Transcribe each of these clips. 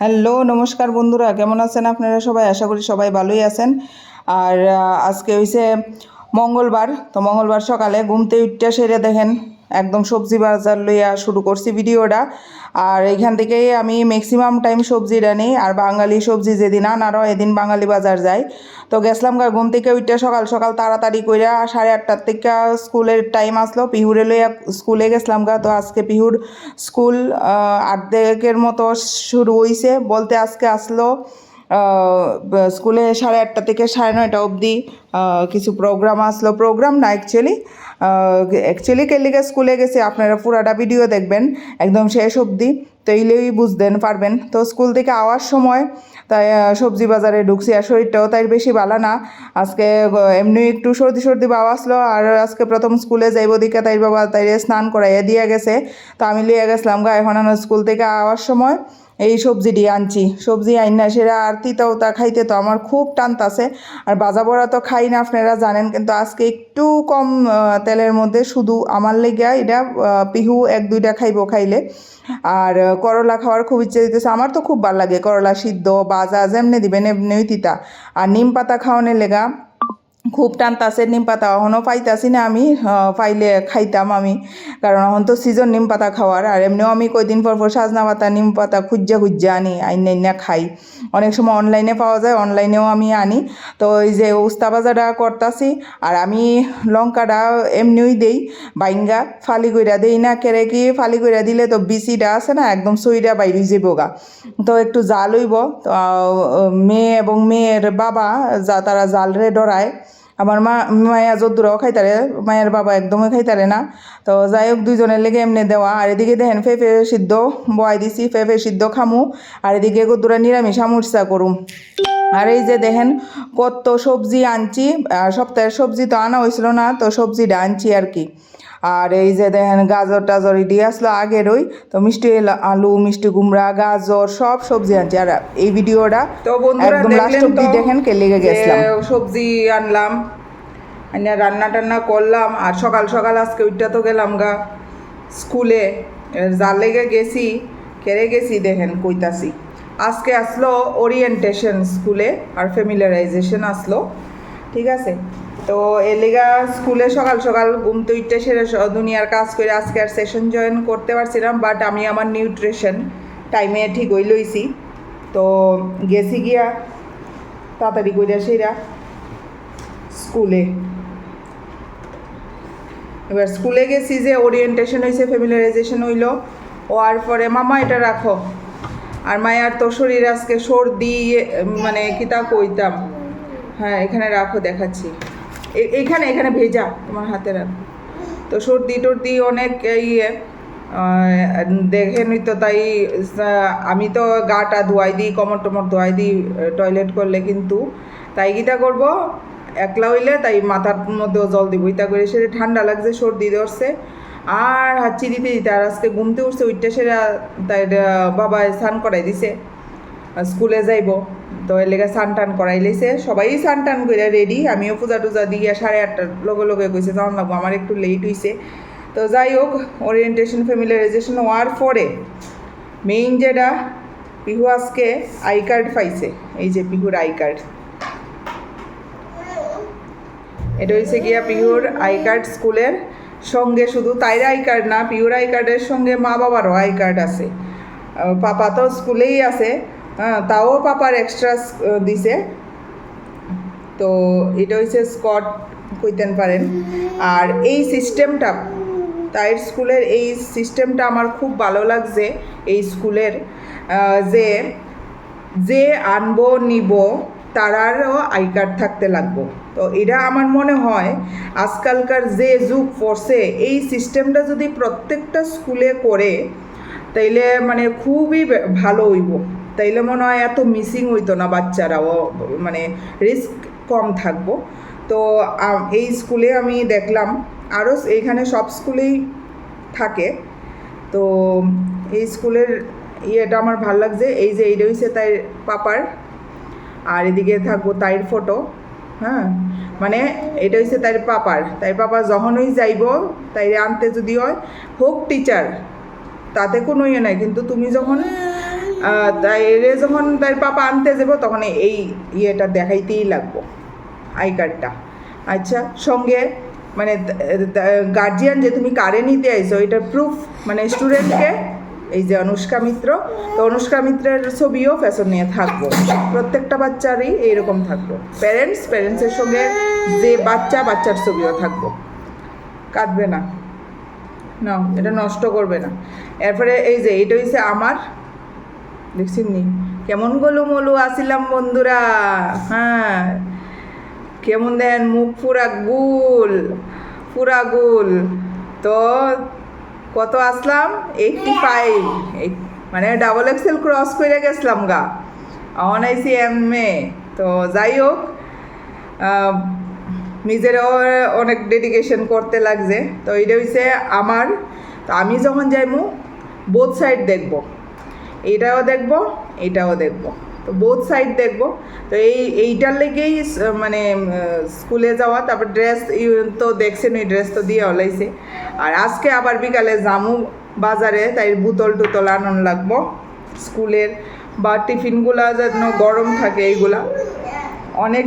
Hello, নমস্কার বন্ধুরা, কেমন আছেন আপনারা সবাই? আশা করি সবাই ভালোই আছেন। আর আজকে হইছে মঙ্গলবার। তো মঙ্গলবার সকালে ঘুমতে উঠতে সেরে দেখেন একদম সবজি বাজার লইয়া শুরু করছি ভিডিওটা। আর এখান থেকেই আমি ম্যাক্সিমাম টাইম সবজিটা নিই আর বাঙালি সবজি যেদিন আনারও এদিন বাঙালি বাজার যাই তো গেছিলাম গা ঘুম থেকে উঠতে সকাল সকাল তাড়াতাড়ি কইরা সাড়ে আটটার থেকে স্কুলের টাইম আসলো। পিহুরে লইয়া স্কুলে গেছিলাম গা। তো আজকে পিহুর স্কুল দিকের মতো শুরু হইছে। বলতে আজকে আসলো স্কুলে সাড়ে আটটা থেকে সাড়ে নয়টা অবধি কিছু প্রোগ্রাম আসলো। প্রোগ্রাম না অ্যাকচুয়ালি অ্যাকচুয়ালি কেলিকে স্কুলে গেছে, আপনারা পুরাটা ভিডিও দেখবেন, একদম শেষ অবধি। তো এইলেই বুঝতেন, পারবেন। তো স্কুল থেকে আওয়ার সময়, তাই সবজি বাজারে ঢুকছি, আর শরীরটাও তাই বেশি ভালো না। আজকে এমনি একটু সর্দি সর্দি বাবা আসলো, আর আজকে প্রথম স্কুলে যাইব দিকে তাই বাবা তাই স্নান করাইয়া দিয়ে গেছে। তো আমি লিয়ে গেছিলাম গা, এখন স্কুল থেকে আওয়ার সময়। এই সবজিটি আনছি। সবজি আইন না সেটা আর তিতাও তা খাইতে তো আমার খুব টানতাছে আর বাজা বড়া তো খাই না, আপনারা জানেন, কিন্তু আজকে একটু কম তেলের মধ্যে শুধু আমার লেগে এটা পিহু এক দুইটা খাইবো খাইলে। আর করলা খাওয়ার খুব ইচ্ছে দিতেছে আমার তো খুব ভালো লাগে করলা সিদ্ধ, বাজা, যেমনি দিবেন এমনি তিতা। আর নিম পাতা খাওয়ানোর লেগা খুব টানতাছে, নিম পাতা। এখনও পাইতাছি না আমি পাইলে খাইতাম আমি। কারণ এখন তো সিজন নিম পাতা খাওয়ার। আর এমনিও আমি কয়দিন পর পর সাজনা পাতা, নিম পাতা খুঁজা খুঁজা আনি, আইন আইনা খাই। অনেক সময় অনলাইনে পাওয়া যায় অনলাইনেও আমি আনি। তো এই যে উস্তা বাজারটা করতাছি, আর আমি লঙ্কাটা এমনিই দেই, বাইঙ্গা ফালি কইরা দেই না কেরে কি ফালি কইরা দিলে তো বিচিটা আছে না, একদম সইরা বাইরে যাব গা। তো একটু জাল হইব, তো মেয়ে এবং মেয়ের বাবা, যা তারা জাল রে ডরায় আমার মা, মায়া যদ্দুরাও খাইতারে, মায়ের বাবা একদমই খাইতারে না। তো যাই হোক দুইজনের লেগে এমনি দেওয়া। আর এদিকে দেখেন, ফেফে সিদ্ধ বয়াই দিছি, ফেফে সিদ্ধ খামু। আর এদিকে গদ্দুরা নিরামিষ আমুরসা করুম। আর এই যে দেখেন, কত সবজি আনছি। সপ্তাহের সবজি তো আনা হয়েছিল না, তো সবজিটা আনছি আর কি। আর এই যে দেখেন গাজর টাজর দিয়ে আসলো আগের ওই তো মিষ্টি আলু মিষ্টি কুমড়া গাজর সব সবজি আনছি। আর এই ভিডিওটা তো বন্ধুরা লাস্ট অব্দি দেখেন কে লেগে গেছিলাম। সবজি আনলাম রান্না টান্না করলাম আর সকাল সকাল আজকে ওইটা তো গেলাম গা স্কুলে। যার লেগে গেছি কেড়ে গেছি দেখেন কইতাছি। আজকে আসলো ওরিয়েন্টেশন স্কুলে আর ফ্যামিলিয়ারাইজেশন আসলো ঠিক আছে? তো এর লেগা স্কুলে সকাল সকাল ঘুম তো উঠতে সেরে দুনিয়ার কাজ করে আজকে আর সেশন জয়েন করতে পারছিলাম বাট আমি আমার নিউট্রিশন টাইমে ঠিক হই লইছি। তো গেছি গিয়া, তাড়াতাড়ি করে সেরা স্কুলে। এবার স্কুলে গেছি যে ওরিয়েন্টেশন হয়েছে ফ্যামিলিয়ারাইজেশন হইল। হওয়ার পরে, মামা, এটা রাখো। আর মায়ার তো শরীর আজকে সর্দি মানে কিতা কইতাম। হ্যাঁ এখানে রাখো, দেখাচ্ছি। এ- এইখানে এখানে ভেজা তোমার হাতে রাখো তো সর্দি টর্দি অনেক ইয়ে দেখে দেখেনই তো তাই আমি তো গাটা ধোয়াই দিই, কমর টমর ধোয়াই দিই টয়লেট করলে কিন্তু তাই কিটা করব? একলা হইলে তাই মাথার মধ্যেও জল দিব। ইতা করে সেটা ঠান্ডা লাগছে, সর্দি ধরছে। আর হাঁচি দিতে দিতে আর আজকে ঘুমতে উঠছে ওইটা সেটা তাই বাবা স্নান করাই দিছে। স্কুলে যাইব। তো এর লেগে স্নান টান করাই লাইছে সবাই স্নান টান করে রেডি আমিও পূজা টুজা দিয়ে সাড়ে আটটার লগে লগে কইছে যাওয়ান লাগবো, আমার একটু লেট হইছে। তো যাই হোক ওরিয়েন্টেশন ফ্যামিলিয়ারাইজেশন হওয়ার পরে মেইন যেটা, পিহু আজকে আই কার্ড পাইছে। এই যে পিহুর আই কার্ড এটা হচ্ছে গিয়া পিহুর আই কার্ড স্কুলের সঙ্গে শুধু তাইর আই কার্ড না, পিহুর আই কার্ডের সঙ্গে মা বাবারও আই কার্ড আছে পাপা তো স্কুলেই আছে। তাও পাপার এক্সট্রা দিছে। তো এটা হচ্ছে স্কট কইতেন পারেন। আর এই সিস্টেমটা তাইর স্কুলের এই সিস্টেমটা আমার খুব ভালো লাগছে, এই স্কুলের। যে যে আনব, নিব, তারারও আই কার্ড থাকতে লাগবো। তো এটা আমার মনে হয়, আজকালকার যে যুগ পড়ছে, এই সিস্টেমটা যদি প্রত্যেকটা স্কুলে করে, তাইলে মানে খুবই ভালো হইব। তাইলে মনে হয় এত মিসিং হইতো না বাচ্চারাও মানে রিস্ক কম থাকব। তো এই স্কুলে আমি দেখলাম আরও এইখানে সব স্কুলেই থাকে। তো, এই স্কুলের ইয়েটা আমার ভালো লাগছে, এই যে এইটা হইছে তাই পাপার, আর এদিকে থাকব তাইর ফটো হ্যাঁ? মানে এটা হচ্ছে তাই পাপার। তাই পাপা যখনই যাইব তাই আনতে যদি হয়, হোক টিচার তাতে কোনো ইয়ে নাই। কিন্তু তুমি যখন আহ, তাই রে যখন তার পাপা আনতে যাব তখন এই ইয়েটা দেখাইতেই লাগবো আই কার্ডটা। আচ্ছা সঙ্গে মানে গার্জিয়ান যে তুমি কারে নিতে আইছো এটার প্রুফ মানে স্টুডেন্টকে এই যে অনুষ্কা মিত্র তো অনুষ্কা মিত্রের ছবিও ফ্যাশন নিয়ে থাকব। প্রত্যেকটা বাচ্চারই এইরকম থাকব। প্যারেন্টস প্যারেন্টসের সঙ্গে যে বাচ্চা বাচ্চার ছবিও থাকব। কাঁদবে না। না এটা নষ্ট করবে না। এরপরে এই যে এটা হচ্ছে আমার দেখছেন নি কেমন গলু মলু আসিলাম বন্ধুরা? হ্যাঁ। কেমন দেন মুখ পুরা গুল পুরা গুল। তো কত আসলাম? এইটটি ফাইভ মানে ডাবল এক্সেল ক্রস করে গেছিলাম গা। অন আইসি এম এ তো যাই হোক নিজেরও অনেক ডেডিকেশন করতে লাগছে। তো এটা হচ্ছে আমার। তো আমি যখন যাইমু বোথ সাইড দেখব। এটাও দেখব এটাও দেখব। তো বোথ সাইড দেখব। তো এই, এইটার লেগেই মানে স্কুলে যাওয়া, তারপর ড্রেস তো দেখছেন, ওই ড্রেস তো দিয়ে ওলাইছে আর আজকে আবার বিকালে জামু বাজারে, তাই বোতল টুতল আনন লাগবো। স্কুলের বা টিফিনগুলা যেন গরম থাকে, এইগুলা। অনেক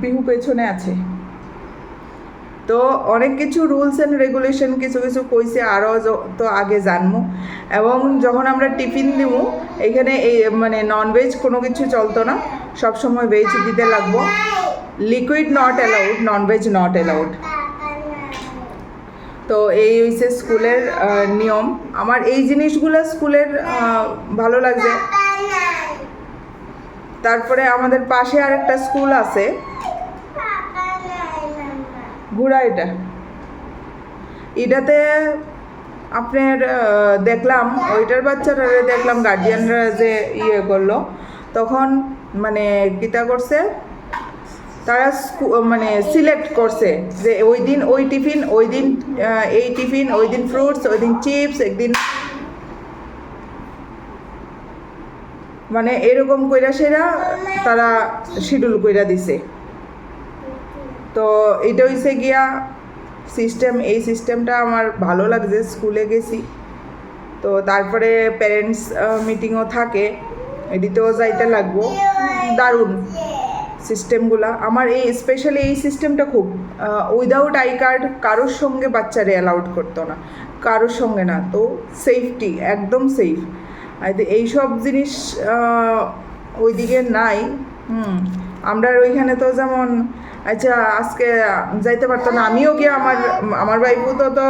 পিহু পেছনে আছে। তো অনেক কিছু রুলস অ্যান্ড রেগুলেশন কিছু কিছু কইছে আরও তো আগে জানব এবং যখন আমরা টিফিন দিব এখানে এই মানে ননভেজ কোনো কিছু চলতো না। সবসময় ভেজ দিতে লাগবো। Liquid not allowed non veg not allowed তো এই হচ্ছে স্কুলের নিয়ম। আমার এই জিনিসগুলো স্কুলের ভালো লাগছে। তারপরে আমাদের পাশে আরেকটা স্কুল আছে। ঘোড়া এটা। এটাতে আপনার দেখলাম, ওইটার বাচ্চারা দেখলাম গার্জিয়ানরা যে ইয়ে করল। তখন মানে কিতা করছে? তারা মানে সিলেক্ট করছে যে ওই দিন ওই টিফিন ওই দিন এই টিফিন ওই দিন ফ্রুটস ওই দিন চিপস একদিন মানে এরকম কইরা সেরা তারা শিডিউল কইরা দিছে। তো এটা হইছে গিয়া সিস্টেম এই সিস্টেমটা আমার ভালো লাগছে স্কুলে গেছি। তো তারপরে প্যারেন্টস মিটিংও থাকে এদিতেও যাইতে লাগবো। দারুণ সিস্টেমগুলা আমার এই স্পেশালি এই সিস্টেমটা খুব উইদাউট আই কার্ড কারোর সঙ্গে বাচ্চারে অ্যালাউড করতো না, কারোর সঙ্গে না। তো সেফটি একদম সেফ এইসব জিনিস ওইদিকে নাই। হুম, আমরা ওইখানে তো যেমন আচ্ছা আজকে যাইতে পারতো না। আমিও গিয়ে আমার আমার বাইপু তো তো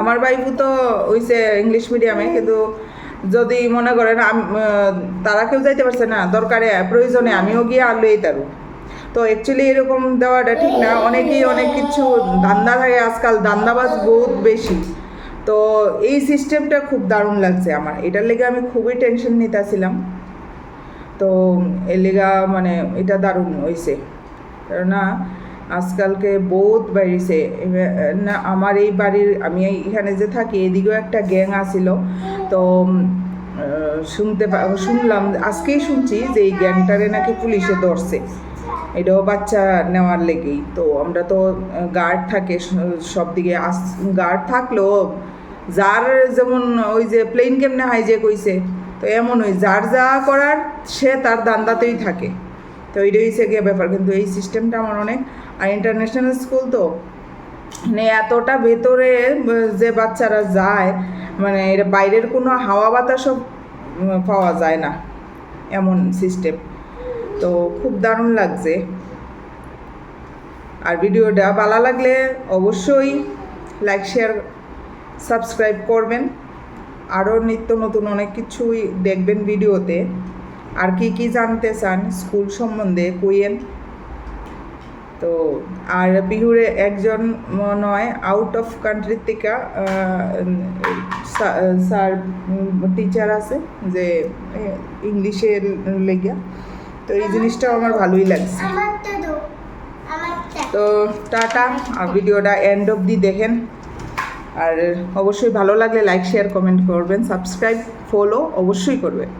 আমার বাইপু তো হইছে ইংলিশ মিডিয়ামে কিন্তু যদি মনে করেন তারা কেউ যাইতে পারছে না, দরকারে, প্রয়োজনে আমিও গিয়ে আনলোই তারু। তো অ্যাকচুয়ালি এরকম দেওয়াটা ঠিক না। অনেকেই অনেক কিছু ধান্দা থাকে আজকাল দান্দাবাজ বহুত বেশি। তো এই সিস্টেমটা খুব দারুণ লাগছে আমার। এটার লেগে আমি খুবই টেনশন নিতেছিলাম। তো এর লেগা মানে এটা দারুণ হয়েছে কেননা আজকালকে বহুত বাড়িছে। না, আমার এই বাড়ির, আমি এখানে যে থাকি, এদিকেও একটা গ্যাং আসিল। তো শুনতে শুনলাম, আজকেই শুনছি যে এই গ্যাংটারে নাকি পুলিশে ধরছে। এটাও বাচ্চা নেওয়ার লেগেই। তো আমরা তো গার্ড থাকে সব দিকে গার্ড থাকলেও যার যেমন ওই যে প্লেন কেমনে হাই যে কইছে তো এমন ওই যার যা করার সে তার দান্দাতেই থাকে। তো এইটাই হচ্ছে গিয়ে ব্যাপার। কিন্তু এই সিস্টেমটা আমার অনেক আর ইন্টারন্যাশনাল স্কুল তো মানে এতটা ভেতরে যে বাচ্চারা যায় মানে এটা বাইরের কোনো হাওয়া বাতাসও উম, পাওয়া যায় না এমন সিস্টেম তো খুব দারুণ লাগছে। আর ভিডিওটা ভালো লাগলে অবশ্যই লাইক শেয়ার সাবস্ক্রাইব করবেন। আরও নিত্য নতুন অনেক কিছুই দেখবেন ভিডিওতে। আর কি কি জানতে চান স্কুল সম্বন্ধে কইয়েন। তো আর বিহুরে একজন নয় আউট অফ কান্ট্রির থেকে স্যার টিচার আছে যে ইংলিশের লেগিয়া। তো এই জিনিসটাও আমার ভালোই লাগছে। তো টাটা আর ভিডিওটা এন্ড অব দি দেখেন। আর অবশ্যই ভালো লাগলে লাইক শেয়ার কমেন্ট করবেন সাবস্ক্রাইব ফলো অবশ্যই করবেন